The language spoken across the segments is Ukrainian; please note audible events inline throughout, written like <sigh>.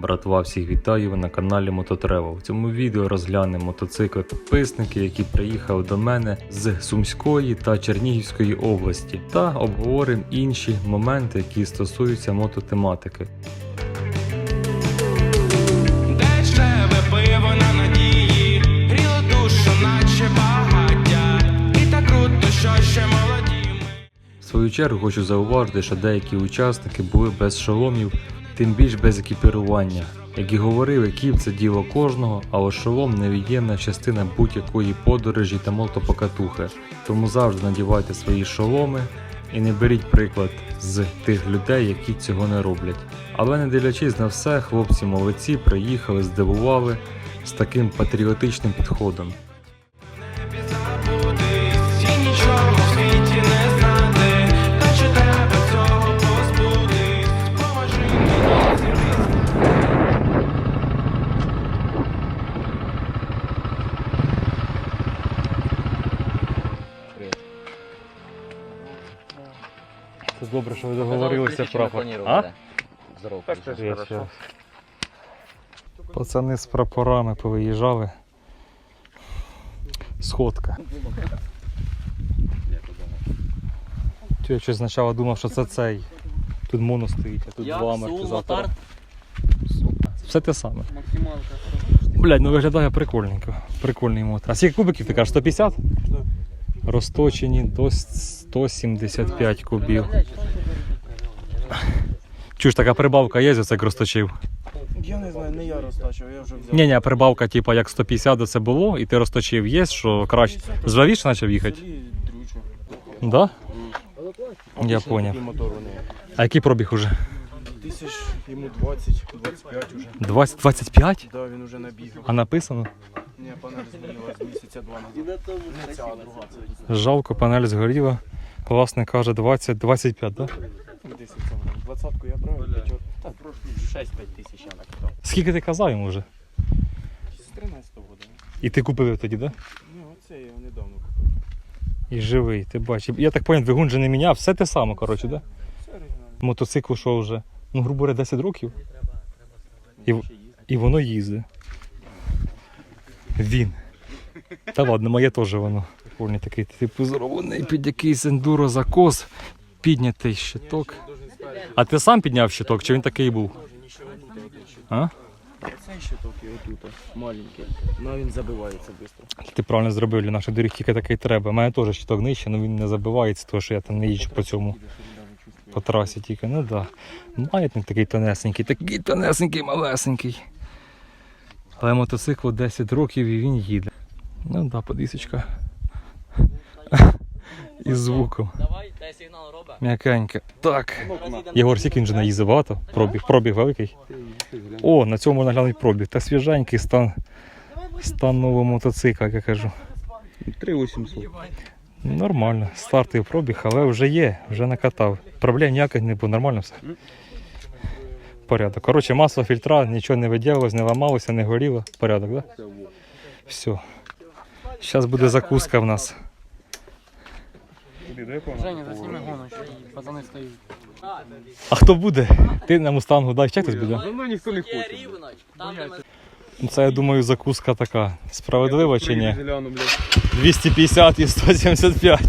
Братва, всіх вітаю ви на каналі Мототревел. В цьому відео розглянемо мотоцикли підписники, які приїхали до мене з Сумської та Чернігівської області, та обговоримо інші моменти, які стосуються мототематики. В свою чергу хочу зауважити, що деякі учасники були без шоломів, тим більш без екіпірування. Як і говорив, екіп це діло кожного, але шолом невід'ємна частина будь-якої подорожі та мотопокатухи. Тому завжди надівайте свої шоломи і не беріть приклад з тих людей, які цього не роблять. Але не дивлячись на все, хлопці молодці приїхали, здивували з таким патріотичним підходом. Добре, що ви договорилися про Здорово. Пацани з прапорами повиїжджали. Сходка. Тю, я щось спочатку думав, що це цей. Тут моно стоїть, а тут два амортизатора. Все те саме. Блядь, ну виглядає прикольненько. Прикольний мотор. А скільки кубиків ти кажеш? 150? Розточені до 175 кубів. Чуєш, така прибавка є, оце як розточив. Я не знаю, не я розтачив, я вже взяв. Ні, ні, прибавка, типу, як 150 до це було, і ти розточив, є, що краще. Зжавіше почав їхати? Да? Я поняв. А який пробіг уже? Тисяч йому 20, 25 уже. 20, 25? Да, він уже набіг. А написано? Ні, панель змінила з місяця два назад. Не ця, а друга. Жалко, панель згоріла. Власне каже 20, 25, да? 10 це. Двадцятку я брав. Так, прошлі 6-5 тисяч я накидав. Скільки ти казав йому вже? З 13 року. І ти купив тоді, да? Ну, оце я його недавно купив. І живий, ти бачиш. Я так поняв, двигун же не міняв, все те саме, коротше, да? Все оригінально. Мотоциклу що вже? Ну, грубо говоря, 10 років. І, і воно їздить. Він. Та ладно, моє теж воно. Прикольний такий, типу, зроблений під якийсь ендуро закос, піднятий щиток. А ти сам підняв щиток, чи він такий був? А? Цей щиток і отут, маленький. Ну він забивається швидко. Ти правильно зробив для наших доріг, тільки такий треба. У мене теж щиток нижче, але він не забивається, тому що я там не їжджу по цьому. По трасі тільки, ну так. Да. Маятник такий тонесенький, такий тонесенький, малесенький. Але мотоциклу 10 років і він їде. Ну да, подисочка. Із звуком. Давай, дай сигнал роба. М'якеньке. Так. Єгор, скільки він вже наїздив багато? Пробіг, пробіг великий. О, на цьому можна глянути пробіг. Та свіженький стан, стан нового мотоцикла, як я кажу. 3800. Нормально. Стартовий пробіг, але вже є, вже накатав. Проблем ніяких не було, нормально все. Порядок. Коротше, масло фільтра, нічого не виділилось, не ламалося, не горіло. Порядок, так? Да? Все. Зараз буде закуска в нас. Женя, засніми гоночку, і пацани стоять. А хто буде? Ти на мустангу дай ще хтось буде? Ну ніхто не ми Ну, Це, я думаю, закуска така. Справедлива чи ні? 250 і 175.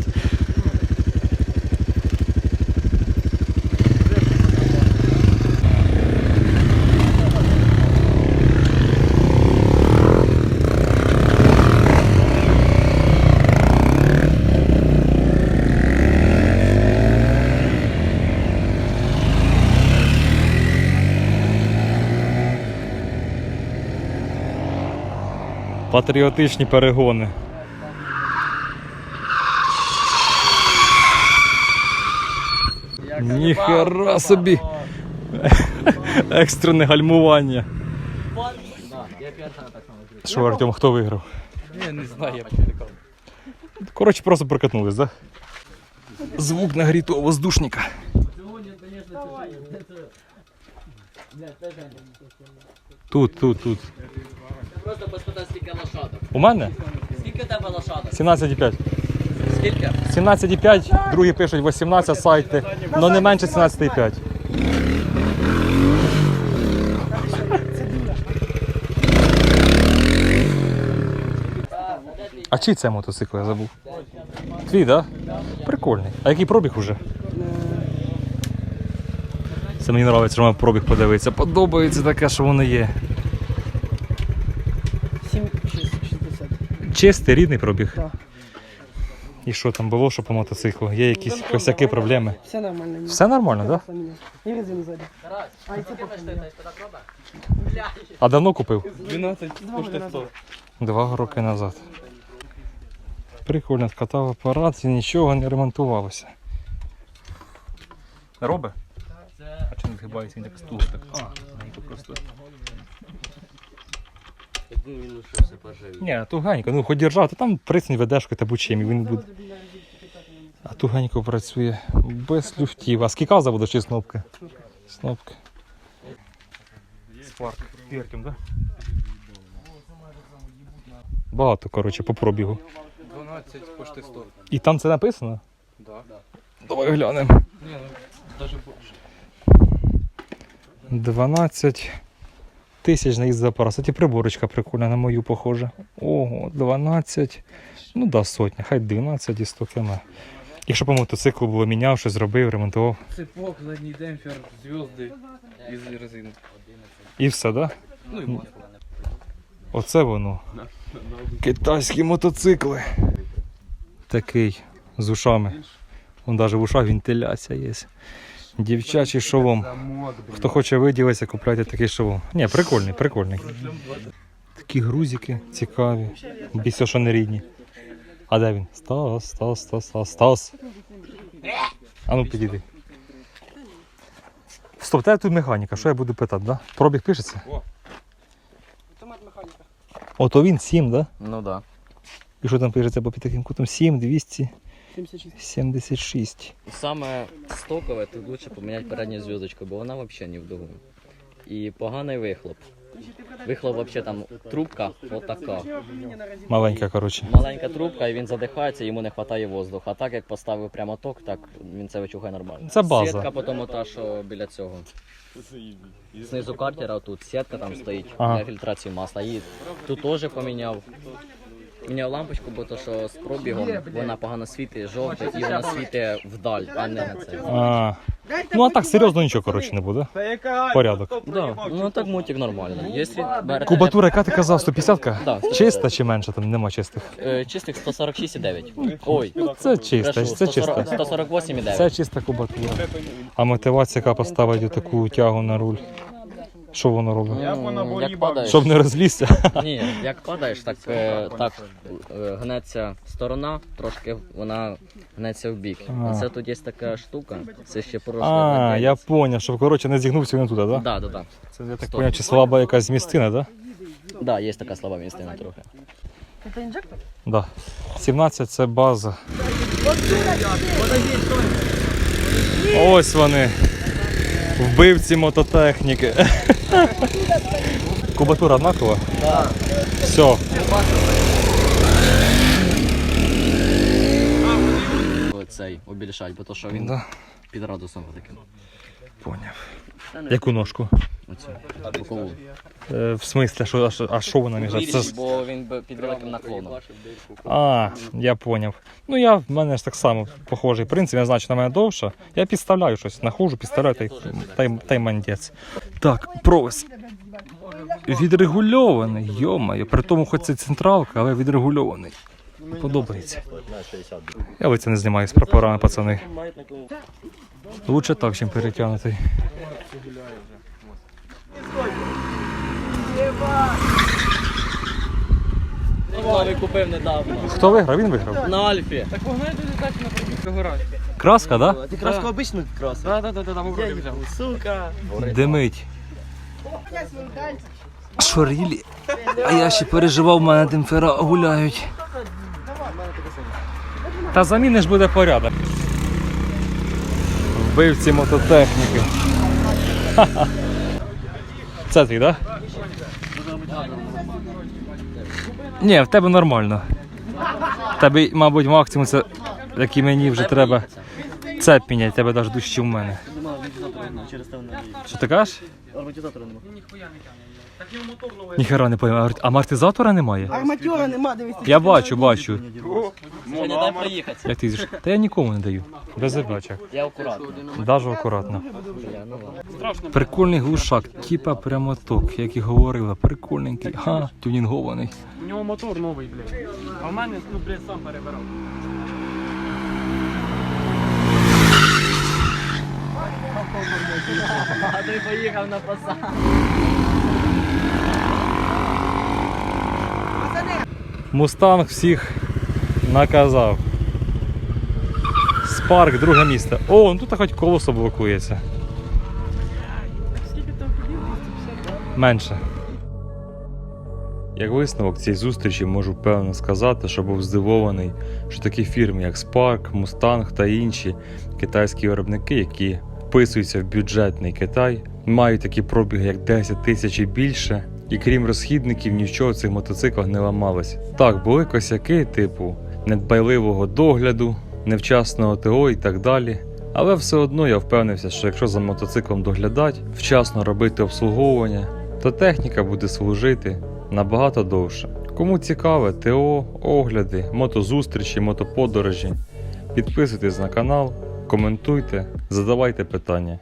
Патріотичні перегони. Ніхера собі. Екстрене гальмування. Так. Що, Артем, хто виграв? Я не знаю, я почекав. Коротше, просто прокатнулись, да? Звук нагрітого воздушника. Тут, тут, тут. Просто без скільки лошадок. У мене? Скільки у тебе лошадок? 17,5. Скільки? 17,5, другі пишуть 18 сайти, але не менше 17,5. А чий це мотоцикл я забув? Твій, так? Да? Прикольний. А який пробіг уже? Це мені подобається, що мав пробіг подивитися. Подобається таке, що воно є. Чистий, рідний пробіг. Так. І що там було, що по мотоциклу? Є якісь косяки, проблеми. Все нормально. ні. Все нормально, так? Да? І резину ззаді. А, і це. А давно купив? 12 Два коштує роки 100. Два роки назад. Прикольно, катав апарат і нічого не ремонтувалося. Робе? А чому не згибається він так стул? Так? А, маленько просто. Ні, туганько, ну хоч держав, то там присінь ведешкою та бучим, і він буде. А туганько працює без люфтів. А скільки заводу чи снопки? Снопки. Спарк. Пірким, так? Багато, коротше, по пробігу. 12 почти 100. І там це написано? Да. Давай глянемо. Не, ну, даже больше. 12 тисяч на їзд апарат. Кстати, приборочка прикольна, на мою похожа. Ого, 12. Ну да, сотня, хай 12 і 100 км. Якщо по мотоциклу було міняв, щось зробив, ремонтував. Цепок, задній демпфер, зв'язки із резини. І все, да? Ну і масло. Оце воно. Китайські мотоцикли. Такий з ушами. Вон навіть в ушах вентиляція є. Дівчачий шолом. Хто хоче виділитися, купляйте такий шолом. Ні, прикольний, прикольний. Такі грузики цікаві. Більше, що не рідні. А де він? Стас, Стас, Стас, Стас, Стас. А ну підійди. Стоп, тебе тут механіка, що я буду питати, да? Пробіг пишеться? Автомат механіка. Ото він 7, да? Ну да. І що там пишеться по під таким кутом? 7, 276. 76. Саме стокове тут лучше поміняти передню зв'язочку, бо вона взагалі не в дугу. І поганий вихлоп. Вихлоп взагалі там трубка отака. Маленька, коротше. Маленька трубка, і він задихається, йому не вистачає воздуху. А так як поставив прямо ток, так він це вичухає нормально. Це база. Сітка потім та, що біля цього. Знизу картера тут сітка там стоїть Ага. для фільтрації масла. І тут теж поміняв. Міняв лампочку, бо то що з пробігом вона погано світить жовте і вона світить вдаль, а не на це. А, ну а так серйозно нічого, коротше, не буде. Порядок. Да, ну так мотик нормально. Якщо берете Кубатура, яка ти казав, 150-ка? Да, 150. Чиста чи менше, там нема чистих. е, чистих 146,9. Ой, Ну це чиста, брешу, це 140 чиста. 148,9. Це чиста кубатура. А мотивація, яка поставить таку тягу на руль. Що воно робить? М, Як падаєш, Щоб не розлізся. <laughs> ні, як падаєш, так, е, так е, гнеться сторона, трошки вона гнеться в бік. А. І це тут є така штука, це ще прошле. А, я поняв, щоб коротше не зігнувся він туди, так? Да, да, да. Це я так поняв, чи слаба якась змістина, так? Да, є така слаба місцина трохи. Це інжектор? Да. 17 це база. Ось вони. Вбивці мототехніки. Кубатура однакова? Так. Все. Цей обільшать, бо то що він Да. під радусом таким. Поняв. Яку ножку? Оцю бокову. Е, в смислі, що, а що, а що вона між? Це... ж- Бо він би під великим наклоном. А, я поняв. Ну я в мене ж так само похожий принцип, я знаю, що на мене довша. Я підставляю щось, нахожу, підставляю та й, та й, та й мандець. Так, провис. Відрегульований, йомаю. При тому, хоч це централка, але відрегульований. Подобається. Я лиця не знімаю з прапорами, пацани. Лучше так, чим перетягнутий. Новий купив недавно. Хто виграв? Він виграв. На Альфі. Так погнали туди далі на пробіг гараж. Краска, да? Ти краску обичну краску. Да, да, да, да, там взяв. Сука. Димить. Шорілі. А я ще переживав, в мене демпфера гуляють. Та заміниш буде порядок. Вбивці мототехніки. Це твій, так? Да? Ні, в тебе нормально. В тебе, мабуть, максимум це, як і мені вже треба. Це міняти, тебе навіть дужче в мене. Що ти кажеш? Ніхера не пойму. А амортизатора немає? Арматюра нема, дивись. Я бачу, бачу. Ще не дай проїхати. Як ти їздиш? Та я нікому не даю. Без задачок. Я акуратно. Даже акуратно. Прикольний глушак, типа прямоток, як і говорила, прикольненький. Ха, тюнінгований. У нього мотор новий, блядь. А в мене, ну, блядь, сам перебирав. А ти поїхав на посад. Мустанг всіх наказав. Спарк, друге місце. О, ну тут хоч колесо блокується. Скільки там ходів? 250, Менше. Як висновок цієї зустрічі можу певно сказати, що був здивований, що такі фірми, як Spark, Mustang та інші китайські виробники, які вписуються в бюджетний Китай, мають такі пробіги, як 10 тисяч і більше, і крім розхідників, нічого в цих мотоциклах не ламалось. Так, були косяки, типу недбайливого догляду, невчасного ТО і так далі. Але все одно я впевнився, що якщо за мотоциклом доглядати, вчасно робити обслуговування, то техніка буде служити набагато довше. Кому цікаве ТО, огляди, мотозустрічі, мотоподорожі, підписуйтесь на канал, коментуйте, задавайте питання.